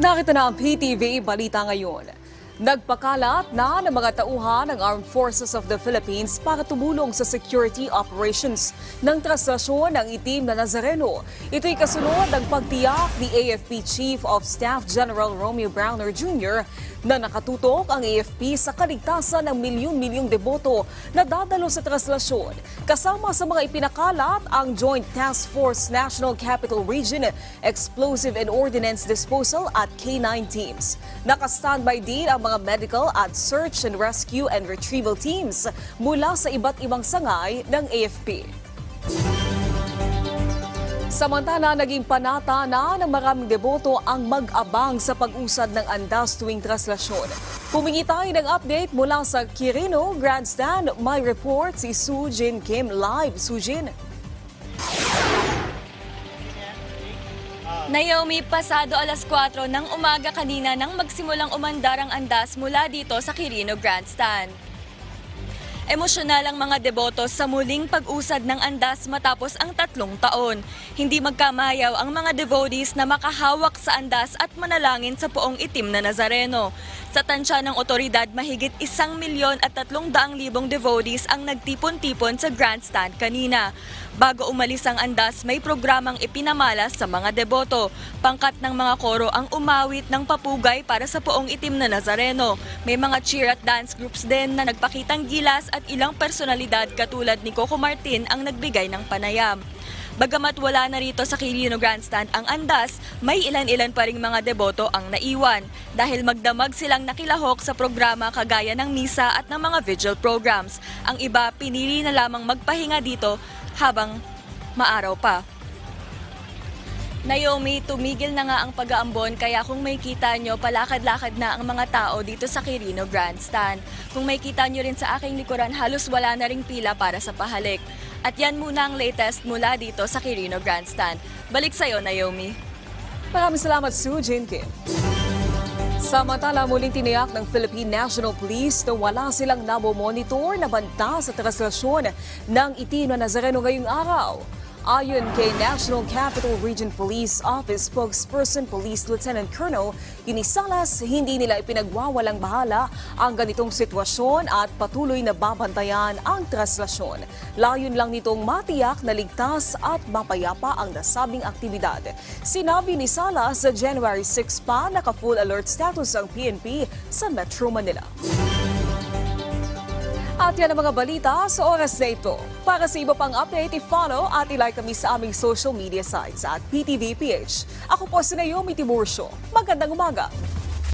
Nakita na ang PTV Balita ngayon. Nagpakalat na ng mga tauhan ng Armed Forces of the Philippines para tumulong sa security operations ng traslasyon ng itim na Nazareno. Ito'y kasunod ng pagtiyak ni AFP Chief of Staff General Romeo Browner Jr. na nakatutok ang AFP sa kaligtasan ng milyon-milyong deboto na dadalo sa traslasyon. Kasama sa mga ipinakalat ang Joint Task Force National Capital Region, Explosive and Ordnance Disposal at K-9 teams. Naka-standby din ang mga medical at search and rescue and retrieval teams mula sa iba't ibang sangay ng AFP. Samantala, naging panata na ng maraming deboto ang mag-abang sa pag-usad ng andas tuwing traslasyon. Humingi tayo ng update mula sa Quirino Grandstand. May report si Sujin Kim live. Sujin. Naomi, pasado alas 4 ng umaga kanina nang magsimulang umandar ang andas mula dito sa Quirino Grandstand. Emosyonal ang mga deboto sa muling pag-usad ng andas matapos ang tatlong taon. Hindi magkamayaw ang mga devotees na makahawak sa andas at manalangin sa poong itim na Nazareno. Sa tansya ng otoridad, mahigit isang milyon at tatlong daang libong devotees ang nagtipon-tipon sa grandstand kanina. Bago umalis ang andas, may programang ipinamalas sa mga deboto. Pangkat ng mga koro ang umawit ng papugay para sa poong itim na Nazareno. May mga cheer at dance groups din na nagpakitang gilas at ilang personalidad katulad ni Coco Martin ang nagbigay ng panayam. Bagamat wala na rito sa Quirino Grandstand ang andas, may ilan-ilan pa ring mga deboto ang naiwan dahil magdamag silang nakilahok sa programa kagaya ng misa at ng mga vigil programs. Ang iba pinili na lamang magpahinga dito habang maaraw pa. Naomi, tumigil na nga ang pag-aambon kaya kung may kita nyo, palakad-lakad na ang mga tao dito sa Quirino Grandstand. Kung may kita nyo rin sa aking likuran, halos wala na ring pila para sa pahalik. At yan muna ang latest mula dito sa Quirino Grandstand. Balik sa'yo, Naomi. Maraming salamat, Sujin Kim. Samantala, muling tiniyak ng Philippine National Police na wala silang nabo-monitor na banta sa traslasyon ng itim na Nazareno ngayong araw. Ayon kay National Capital Region Police Office spokesperson Police Lieutenant Colonel Inisalas, hindi nila ipinagwawalang bahala ang ganitong sitwasyon at patuloy na babantayan ang traslasyon. Layon lang nitong matiyak na ligtas at mapayapa ang nasabing aktibidad. Sinabi ni Salas sa January 6 pa naka-full alert status ang PNP sa Metro Manila. At yan ang mga balita sa oras na ito. Para sa iba pang update, i-follow at i-like kami sa aming social media sites at PTVPH. Ako po si Naomi Tiburcio. Magandang umaga!